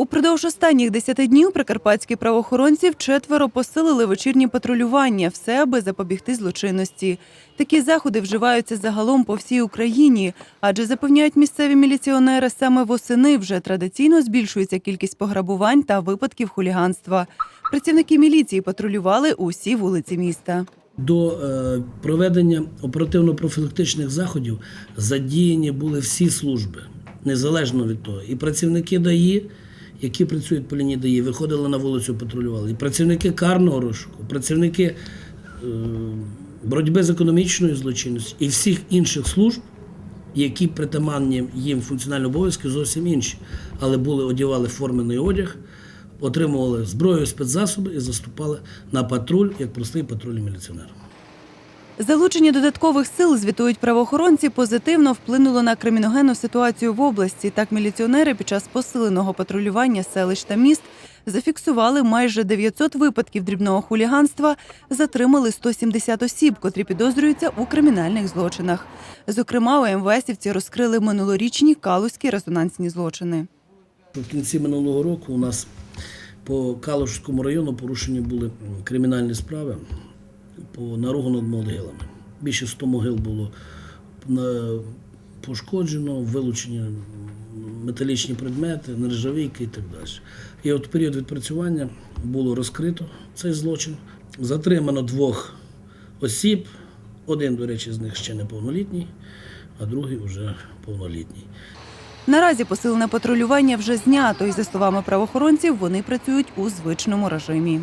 Упродовж останніх 10 днів прикарпатські правоохоронці вчетверо посилили вечірні патрулювання, все аби запобігти злочинності. Такі заходи вживаються загалом по всій Україні, адже запевняють місцеві міліціонери, саме восени вже традиційно збільшується кількість пограбувань та випадків хуліганства. Працівники міліції патрулювали усі вулиці міста. До е, проведення оперативно-профілактичних заходів задіяні були всі служби, незалежно від того. І працівники ДАІ, які працюють по лінії ДАІ, виходили на вулицю, патрулювали. І працівники карного розшуку, працівники е, боротьби з економічною злочинністю і всіх інших служб, які притаманні їм функціональні обов'язки, зовсім інші, але були одягали формений одяг, отримували зброю, спецзасоби і заступали на патруль як простий патрульний міліціонер. Залучення додаткових сил, звітують правоохоронці, позитивно вплинуло на криміногенну ситуацію в області. Так, міліціонери під час посиленого патрулювання селищ та міст зафіксували майже 900 випадків дрібного хуліганства, затримали 170 осіб, котрі підозрюються у кримінальних злочинах. Зокрема, у МВСівці розкрили минулорічні калузькі резонансні злочини. В кінці минулого року у нас по Калушському району порушені були кримінальні справи наругу над могилами. Більше 100 могил було пошкоджено, вилучені металічні предмети, нержавійки і так далі. І от період відпрацювання було розкрито цей злочин. Затримано двох осіб. Один, до речі, з них ще неповнолітній, а другий вже повнолітній. Наразі посилене патрулювання вже знято, і за словами правоохоронців, вони працюють у звичному режимі.